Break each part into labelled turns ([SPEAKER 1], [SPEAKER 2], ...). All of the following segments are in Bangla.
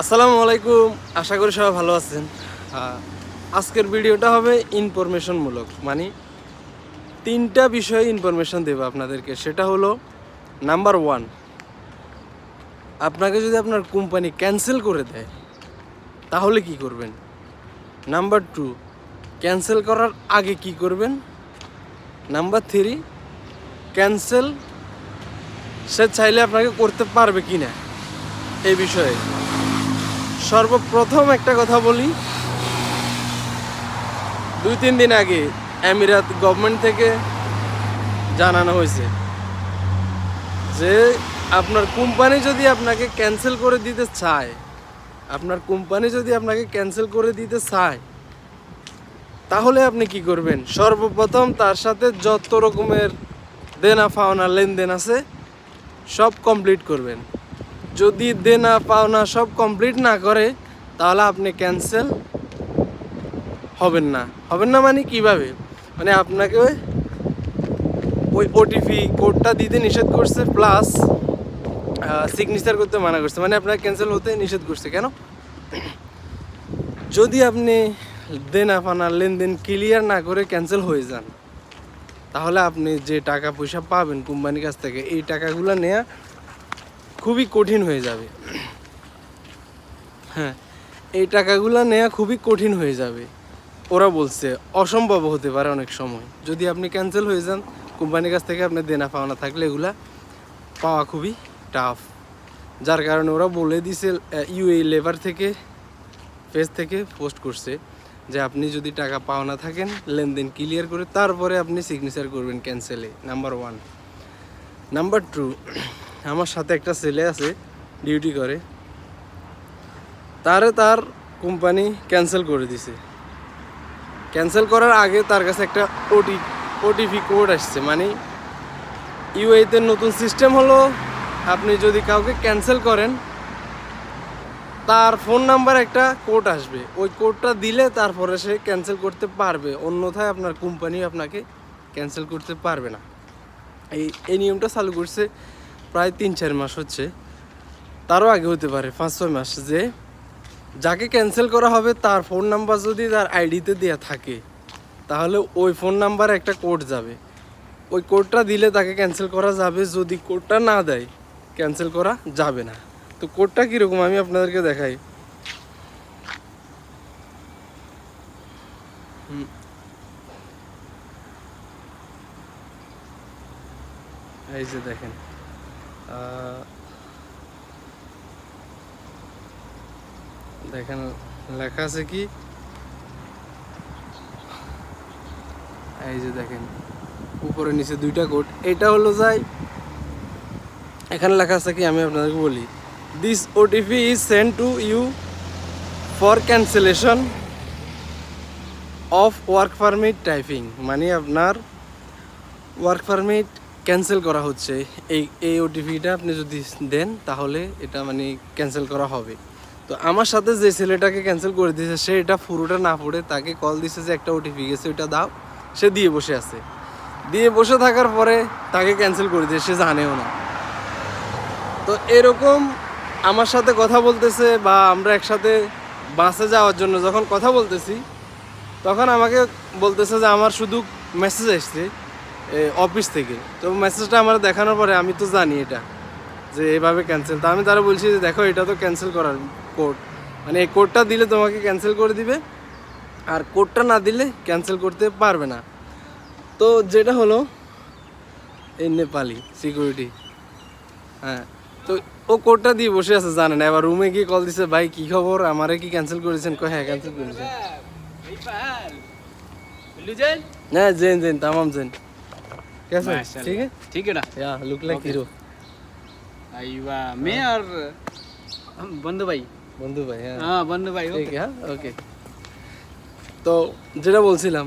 [SPEAKER 1] আসসালামু আলাইকুম। আশা করি সবাই ভালো আছেন। আজকের ভিডিওটা হবে ইনফরমেশনমূলক মানে তিনটা বিষয়ে ইনফরমেশন দেবো আপনাদেরকে। সেটা হলো, নাম্বার ওয়ান, আপনাকে যদি আপনার কোম্পানি ক্যান্সেল করে দেয়, তাহলে কি করবেন? নাম্বার টু, ক্যান্সেল করার আগে কি করবেন? নাম্বার থ্রি, ক্যান্সেল, সে চাইলে আপনাকে করতে পারবে কি না? এই বিষয়ে। সর্বপ্রথম একটা কথা বলি। দুই, তিন দিন আগে আমিরাত গভর্নমেন্ট থেকে জানানো হয়েছে যে আপনার কোম্পানি যদি আপনাকে ক্যান্সেল করে দিতে চায়, আপনার কোম্পানি যদি আপনাকে ক্যান্সেল করে দিতে চায়, তাহলে আপনি কি করবেন? সর্বপ্রথম তার সাথে যত রকমের দেনা ফাওনা লেনদেন আছে, সব কমপ্লিট করবেন। যদি দেনা পাওনা সব কমপ্লিট না করে, তাহলে আপনি ক্যান্সেল হবেন না। হবেন না মানে কীভাবে? মানে আপনাকে ওই ওটিপি কোডটা দিতে নিষেধ করছে প্লাস সিগনেচার করতে মানা করছে। মানে আপনার ক্যান্সেল হতে নিষেধ করছে, কেন? যদি আপনি দেনা পানা লেনদেন ক্লিয়ার না করে ক্যান্সেল হয়ে যান, তাহলে আপনি যে টাকা পয়সা পাবেন কোম্পানির কাছ থেকে, এই টাকাগুলো নেওয়া খুবই কঠিন হয়ে যাবে। হ্যাঁ এই টাকাগুলো নেওয়া খুবই কঠিন হয়ে যাবে। ওরা বলছে, অসম্ভব হতে পারে অনেক সময়। যদি আপনি ক্যান্সেল হয়ে যান, কোম্পানির কাছ থেকে আপনার দেনা পাওনা থাকলে এগুলা পাওয়া খুবই টাফ যার কারণে ওরা বলে দিছে ইউএ লেবার থেকে পেজ থেকে পোস্ট করছে যে, আপনি যদি টাকা পাওনা থাকেন, লেনদেন ক্লিয়ার করে তারপরে আপনি সিগনেচার করবেন ক্যান্সেলে নাম্বার ওয়ান নাম্বার টু আমার সাথে একটা ছেলে আছে ডিউটি করে। তারে তার কোম্পানি ক্যান্সেল করে দিছে। ক্যান্সেল করার আগে তার কাছে একটা ওটি ওটিপি কোড আসছে মানে ইউএতে নতুন সিস্টেম হলো, আপনি যদি কাউকে ক্যান্সেল করেন, তার ফোন নাম্বার একটা কোড আসবে। ওই কোডটা দিলে তারপরে সে ক্যান্সেল করতে পারবে, অন্যথায় আপনার কোম্পানি আপনাকে ক্যান্সেল করতে পারবে না। এই এই নিয়মটা চালু করছে প্রায় তিন, চার মাস হচ্ছে। তারও আগে হতে পারে, পাঁচ, ছয় মাস যে যাকে ক্যান্সেল করা হবে তার ফোন নাম্বার যদি তার আইডিতে দেওয়া থাকে, তাহলে ওই ফোন নাম্বারে একটা কোড যাবে। ওই কোডটা দিলে তাকে ক্যান্সেল করা যাবে, যদি কোডটা না দেয় ক্যান্সেল করা যাবে না। তো কোডটা কীরকম আমি আপনাদেরকে দেখাই। এই যে দেখেন দেখেন, লেখা আছে কি? এই যে দেখেন, উপরে নিচে দুইটা কোড, এটা হলো যাই, এখানে লেখা আছে কি? আমি আপনাদেরকে বলি this OTP is send to you for cancellation of work permit typing মানে আপনার ওয়ার্ক পারমিট ক্যান্সেল করা হচ্ছে। এই এই ওটিপিটা আপনি যদি দেন, তাহলে এটা মানে ক্যান্সেল করা হবে। তো আমার সাথে যে ছেলেটাকে ক্যান্সেল করে দিয়েছে, সে এটা পুরোটা না পড়ে তাকে কল দিছে যে একটা ওটিপি গেছে, ওইটা দাও। সে দিয়ে বসে আছে। দিয়ে বসে থাকার পরে তাকে ক্যান্সেল করে দিয়েছে সে জানেও না। তো এরকম আমার সাথে কথা বলতেছে বা আমরা একসাথে বাসে যাওয়ার জন্য যখন কথা বলতেছি, তখন আমাকে বলতেছে যে আমার শুধু মেসেজ আসছে। অফিস থেকে। তো মেসেজটা আমার দেখানোর পরে আমি তো জানি এটা যে এভাবে ক্যান্সেল তা আমি তারা বলছি যে দেখো এটা তো ক্যান্সেল করার কোড মানে এই কোডটা দিলে তোমাকে ক্যান্সেল করে দিবে আর কোডটা না দিলে ক্যান্সেল করতে পারবে না। তো যেটা হলো এই নেপালি সিকিউরিটি হ্যাঁ তো ও কোডটা দিয়ে বসে আছে জানে না। এবার রুমে গিয়ে কল দিছে ভাই কি খবর? আমারে কি ক্যান্সেল করেছেন? কয় হ্যাঁ ক্যান্সেল করেছেন হ্যাঁ জেন জেন তামাম জেন। कैसे
[SPEAKER 2] माशाल्लाह।
[SPEAKER 1] ठीक है
[SPEAKER 2] ठीक है ना
[SPEAKER 1] या लुक लाइक
[SPEAKER 2] Okay.
[SPEAKER 1] हीरो
[SPEAKER 2] अय्वा मैं और हम बंधु भाई
[SPEAKER 1] বন্ধু ভাই হ্যাঁ
[SPEAKER 2] हाँ बंधु भाई
[SPEAKER 1] ঠিক
[SPEAKER 2] ओके
[SPEAKER 1] হ্যাঁ ওকে তো যেটা বলছিলাম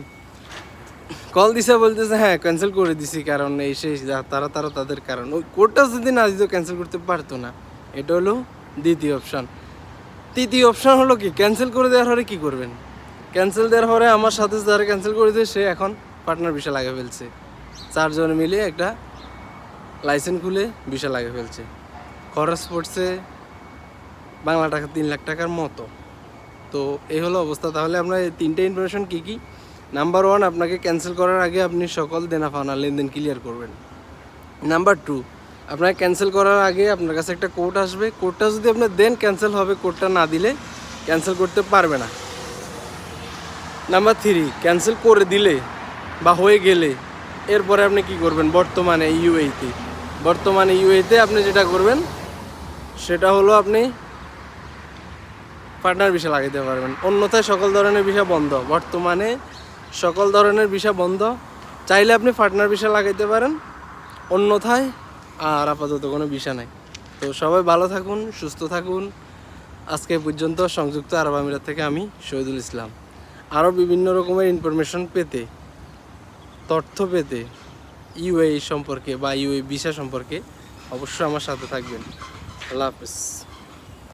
[SPEAKER 1] কল দিছে বলতেছে হ্যাঁ ক্যান্সেল করে দিছি কারণ এই সেই যা- তারা তারা তাদের কারণ ওই কোডটা যদি না দিত ক্যান্সেল করতে পারতো না এটা হলো দ্বিতীয় অপশন তৃতীয় অপশন হলো কি ক্যান্সেল করে দেওয়ার পরে কি করবেন ক্যান্সেল দেওয়ার পরে আমার সাথে যারা ক্যান্সেল করে দিয়ে সে এখন পার্টনার ভিসা লাগিয়ে ফেলছে চারজন মিলে একটা লাইসেন্স খুলে ভিসা লাগিয়ে ফেলছে। খরচ পড়ছে বাংলা টাকা তিন লাখ টাকার মতো। তো এই হলো অবস্থা। তাহলে আপনার তিনটে ইনফরমেশন কী কী? নাম্বার ওয়ান আপনাকে ক্যান্সেল করার আগে আপনি সকল দেনা পাওনা লেনদেন ক্লিয়ার করবেন। নাম্বার টু আপনাকে ক্যান্সেল করার আগে আপনার কাছে একটা কোড আসবে। কোডটা যদি আপনার দেন ক্যান্সেল হবে। কোডটা না দিলে ক্যান্সেল করতে পারবে না। নাম্বার থ্রি ক্যান্সেল করে দিলে বা হয়ে গেলে এরপরে আপনি কি করবেন? বর্তমানে ইউএইতে বর্তমানে ইউএইতে আপনি যেটা করবেন, সেটা হলো আপনি পার্টনার ভিসা লাগাইতে পারবেন। অন্যথায় সকল ধরনের ভিসা বন্ধ। বর্তমানে সকল ধরনের ভিসা বন্ধ। চাইলে আপনি পার্টনার ভিসা লাগাইতে পারেন। অন্যথায় আর আপাতত কোনো ভিসা নাই। তো সবাই ভালো থাকুন, সুস্থ থাকুন। আজকে পর্যন্ত সংযুক্ত আরব আমিরাত থেকে আমি শহীদুল ইসলাম। আরও বিভিন্ন রকমের ইনফরমেশন পেতে তথ্য পেতে ইউএই সম্পর্কে বা ইউএ ভিসা সম্পর্কে অবশ্যই আমার সাথে থাকবেন। আল্লাহ হাফেজ।